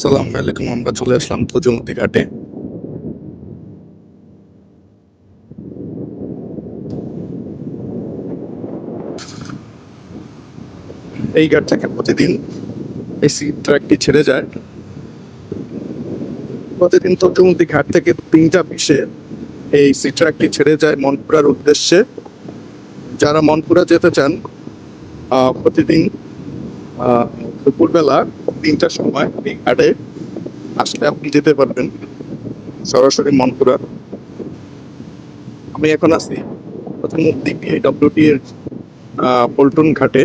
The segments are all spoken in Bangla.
সালাম আলাইকুম, আমরা চলে আসলাম তজুমতি ঘাটে। এই ঘাট থেকে প্রতিদিন এই সি ট্রাকটি ছেড়ে যায়। প্রতিদিন তজুমতি ঘাট থেকে তিনটা বিশে এই সি ট্রাকটি ছেড়ে যায় মনপুরার উদ্দেশ্যে। যারা মনপুরা যেতে চান প্রতিদিন দুপুরবেলা তিনটার সময় ঘাটে আসলে আপনি যেতে পারবেন, সরাসরি মনপুরা। আমি এখন আছি প্রথম দিক এর পল্টন ঘাটে।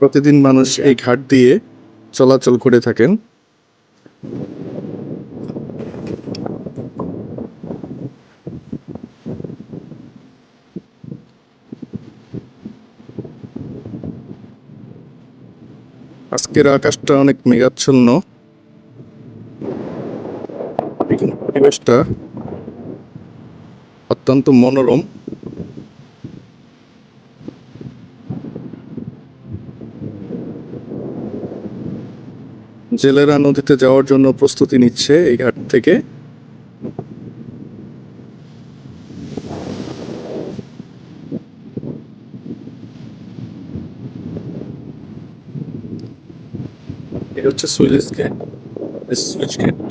প্রতিদিন মানুষ এই ঘাট দিয়ে চলাচল করে থাকেন। আজকের আকাশটা অনেক মেঘাচ্ছন্ন। পরিবেশটা অত্যন্ত মনোরম। জেলেরা নদীতে যাওয়ার জন্য প্রস্তুতি নিচ্ছে এই ঘাট থেকে। এটা হচ্ছে সুইচ গেট সুইচ গেট।